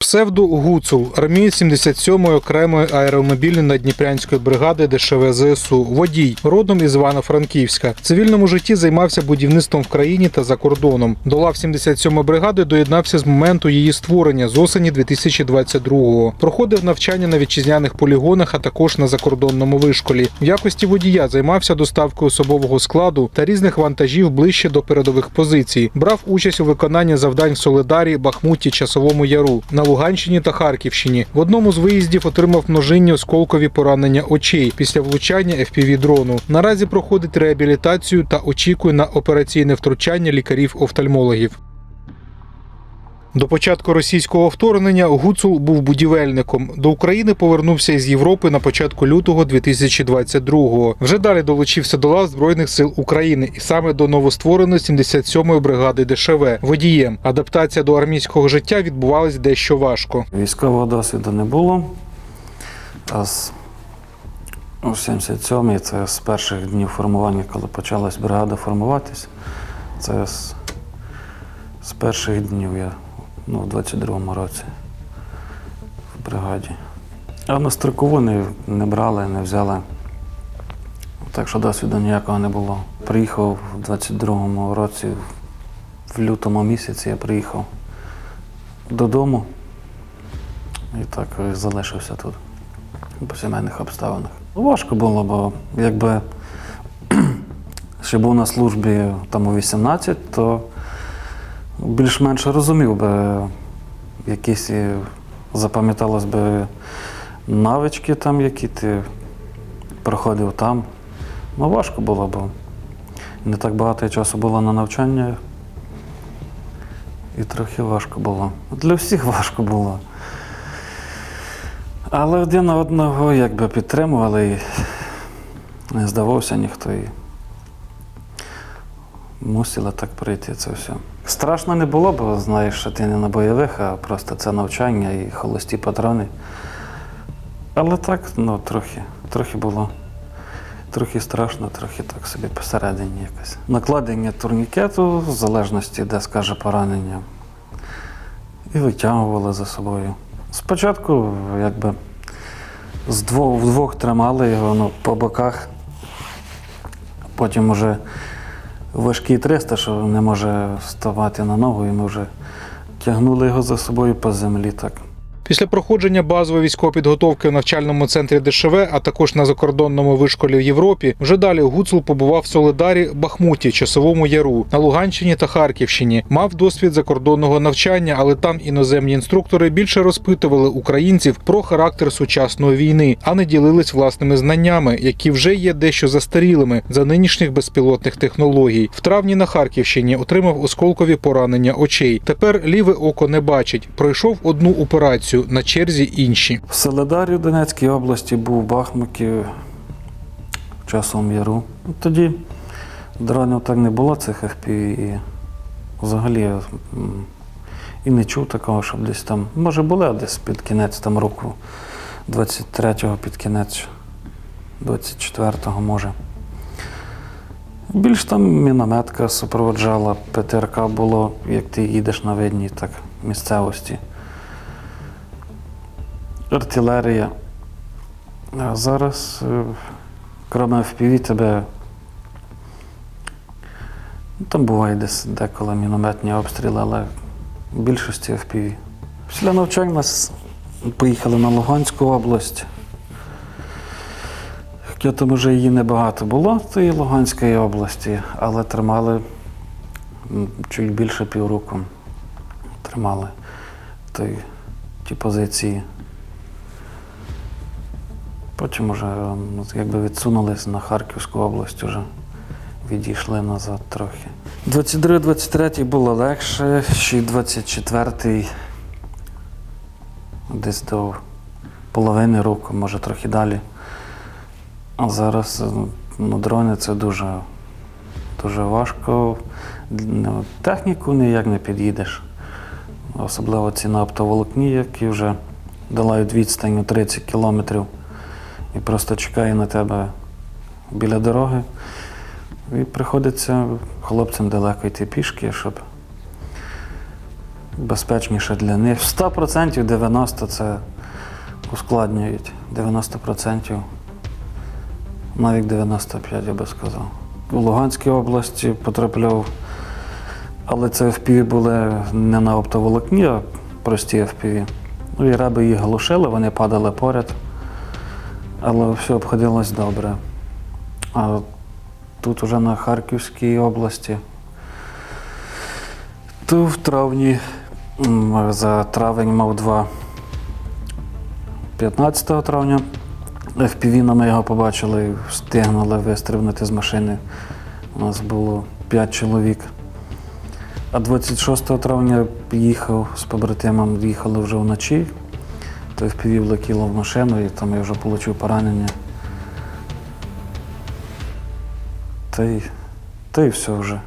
Псевдо Гуцул, армієць 77-ї окремої аеромобільної наддніпрянської бригади ДШВ ЗСУ, водій, родом із Івано-Франківська. В цивільному житті займався будівництвом в країні та за кордоном. До лав 77-ї бригади доєднався з моменту її створення з осені 2022-го. Проходив навчання на вітчизняних полігонах, а також на закордонному вишколі. В якості водія займався доставкою особового складу та різних вантажів ближче до передових позицій. Брав участь у виконанні завдань в Соледарі, Бахмуті, Часовому Яру на Луганщині та Харківщині. В одному з виїздів отримав множинні осколкові поранення очей після влучання fpv дрону. Наразі проходить реабілітацію та очікує на операційне втручання лікарів-офтальмологів. До початку російського вторгнення Гуцул був будівельником. До України повернувся із Європи на початку лютого 2022-го. Вже далі долучився до лав Збройних сил України і саме до новоствореної 77-ї бригади ДШВ водієм. Адаптація до армійського життя відбувалась дещо важко. Військового досвіду не було. А з у 77-й, це з перших днів формування, коли почалась бригада формуватись, це з, з перших днів я ну, в 22-му році в бригаді. А на строкову не, не брали, не взяли. Так що досвіду ніякого не було. Приїхав в 22-му році, в лютому місяці я приїхав додому. І так і залишився тут по сімейних обставинах. Важко було, бо якби ще був на службі там у 18, то більш-менш розумів би якісь запам'яталось би навички там, які ти проходив там. Ну, важко було, бо не так багато часу було на навчання. І трохи важко було. Для всіх важко було. Але один одного якби підтримували і не здавався ніхто. І мусило так прийти це все. Страшно не було, бо знаєш, що ти не на бойових, а просто це навчання і холості патрони. Але так, ну, трохи, трохи було. Трохи страшно, трохи так собі посередині якось. Накладення турнікету, в залежності, де скаже поранення, і витягували за собою. Спочатку, якби з двох, вдвох тримали його ну, по боках, потім уже важкий 300, що не може вставати на ногу, і ми вже тягнули його за собою по землі так. Після проходження базової військової підготовки в навчальному центрі ДШВ, а також на закордонному вишколі в Європі, вже далі Гуцул побував в Соледарі, Бахмуті, Часовому Яру, на Луганщині та Харківщині. Мав досвід закордонного навчання, але там іноземні інструктори більше розпитували українців про характер сучасної війни, а не ділились власними знаннями, які вже є дещо застарілими за нинішніх безпілотних технологій. В травні на Харківщині отримав осколкові поранення очей. Тепер ліве око не бачить. Пройшов одну операцію на черзі інші. В Соледарі в Донецькій області був Бахмуті, в Яру. Ну, Тоді дронів так не було, цих FPV, і взагалі і не чув такого, щоб десь там, може були десь під кінець там року 23-го під кінець 24-го може. Більш там мінометка супроводжала, ПТРК було, як ти їдеш на видній так, місцевості артилерія. А зараз, е, крім FPV, тебе ну, там буває десь деколи мінометні обстріли, але в більшості FPV. Після навчання нас поїхали на Луганську область. Хоча там вже її небагато було, тієї Луганської області, але тримали чуть більше півроку. Тримали той, ті позиції. Потім вже якби відсунулись на Харківську область, вже відійшли назад трохи. 22-23 було легше, ще й 24-й десь до половини року, може трохи далі. А зараз е, ну, дрони це дуже, дуже важко. Ну, Техніку ніяк не під'їдеш. Особливо ці на оптоволокні, які вже долають відстань у 30 кілометрів і просто чекає на тебе біля дороги. І приходиться хлопцям далеко йти пішки, щоб безпечніше для них. 100% 90% це ускладнюють. 90%, навіть 95%, я би сказав. У Луганській області потрапляв, але це FPV були не на оптоволокні, а прості FPV. Ну і раби їх глушили, вони падали поряд, але все обходилось добре. А тут уже на Харківській області. То в травні за травень мав два 15 травня. FPV ми його побачили і встигнули вистрибнути з машини. У нас було 5 чоловік. А 26 травня їхав з побратимом, їхали вже вночі. То впів влетіло в машину і там я вже отримав поранення. Та й, та й все вже.